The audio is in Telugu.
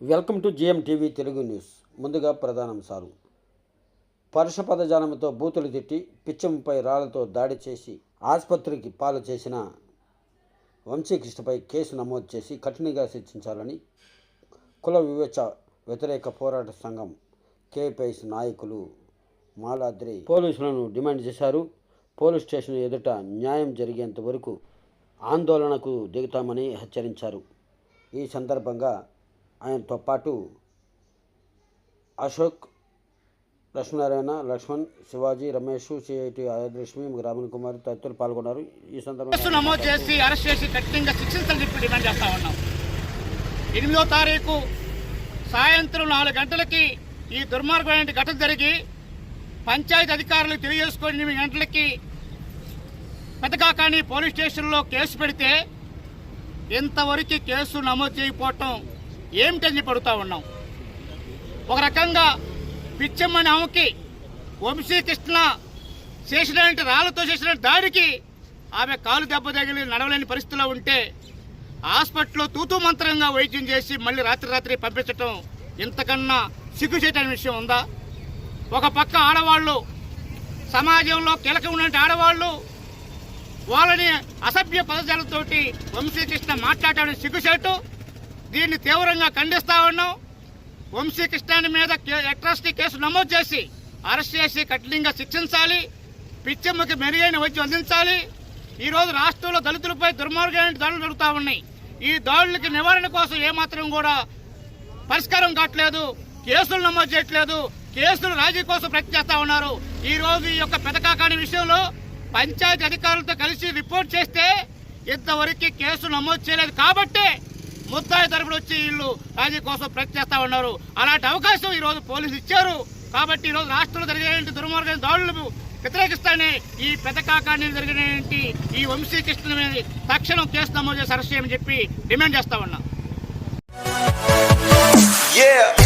Welcome to GM TV Telugu news. ముందుగా ప్రధానాంశాలు. పరుష పదజాలంతో బూతులు తిట్టి పిచ్చంపై రాళ్ళతో దాడి చేసి ఆసుపత్రికి పాలు చేసిన వంశీకృష్ణపై కేసు నమోదు చేసి కఠినంగా శిక్షించాలని కుల వివేచ వ్యతిరేక పోరాట సంఘం కేపైఎస్ నాయకులు మాలాద్రి పోలీసులను డిమాండ్ చేశారు. పోలీస్ స్టేషన్ ఎదుట న్యాయం జరిగేంత వరకు ఆందోళనకు దిగుతామని హెచ్చరించారు. ఈ సందర్భంగా ఆయనతో పాటు అశోక్ లక్ష్మీనారాయణ లక్ష్మణ్ శివాజీ రమేష్ సిఐటి ఆదిలక్ష్మి గ్రామీణ కుమార్ తదితరులు పాల్గొన్నారు. ఈ సందర్భంగా నమోదు చేసి అరెస్ట్ చేసి కఠినంగా శిక్షించాలని చెప్పి డిమాండ్ చేస్తా ఉన్నాం. ఎనిమిదో తారీఖు సాయంత్రం నాలుగు గంటలకి ఈ దుర్మార్గమైన ఘటన జరిగి పంచాయతీ అధికారులు తెలియజేసుకొని ఎనిమిది గంటలకి పెదకాకాని పోలీస్ స్టేషన్లో కేసు పెడితే ఇంతవరకు కేసు నమోదు చేయకపోవటం ఏమిటని పడుతూ ఉన్నాం? ఒక రకంగా పిచ్చమ్మని ఆమెకి వంశీకృష్ణ చేసినటువంటి రాళ్ళతో చేసిన దాడికి ఆమె కాలు దెబ్బ తగిలి నడవలేని పరిస్థితిలో ఉంటే హాస్పిటల్లో తూతూ మంత్రంగా వైద్యం చేసి మళ్ళీ రాత్రి రాత్రి పంపించటం ఇంతకన్నా సిగ్గుచేటని విషయం ఉందా? ఒక పక్క ఆడవాళ్ళు సమాజంలో కీలకం ఉన్న ఆడవాళ్ళు వాళ్ళని అసభ్య పదజాలతోటి వంశీకృష్ణ మాట్లాడడం సిగ్గుచేటు. దీన్ని తీవ్రంగా ఖండిస్తా ఉన్నాం. వంశీకృష్ణాని మీద అట్రాసిటీ కేసు నమోదు చేసి అరెస్ట్ చేసి కఠినంగా శిక్షించాలి. పిచ్చమ్మకి మెరుగైన వైద్యం అందించాలి. ఈ రోజు రాష్ట్రంలో దళితులపై దుర్మార్గమైన దాడులు జరుగుతూ ఉన్నాయి. ఈ దాడులకి నివారణ కోసం ఏమాత్రం కూడా పరిష్కారం కావట్లేదు. కేసులు నమోదు చేయట్లేదు. కేసులు రాజీ కోసం ప్రయత్నం ఉన్నారు. ఈరోజు ఈ యొక్క పెదకాకాని విషయంలో పంచాయతీ అధికారులతో కలిసి రిపోర్ట్ చేస్తే ఇంతవరకు కేసు నమోదు చేయలేదు. కాబట్టే ముత్తాయి తరపున వచ్చి వీళ్ళు రాజీ కోసం ప్రయత్నం చేస్తా ఉన్నారు. అలాంటి అవకాశం ఈరోజు పోలీసులు ఇచ్చారు. కాబట్టి ఈ రోజు రాష్ట్రంలో జరిగిన దుర్మార్గం దాడులు వ్యతిరేకిస్తానే ఈ పెదకాకాన్ని జరిగినటువంటి ఈ వంశీకృష్ణ మీద తక్షణం కేసు నమోదు చేసి అరెస్ట్ చేయమని చెప్పి డిమాండ్ చేస్తా ఉన్నా. Yeah.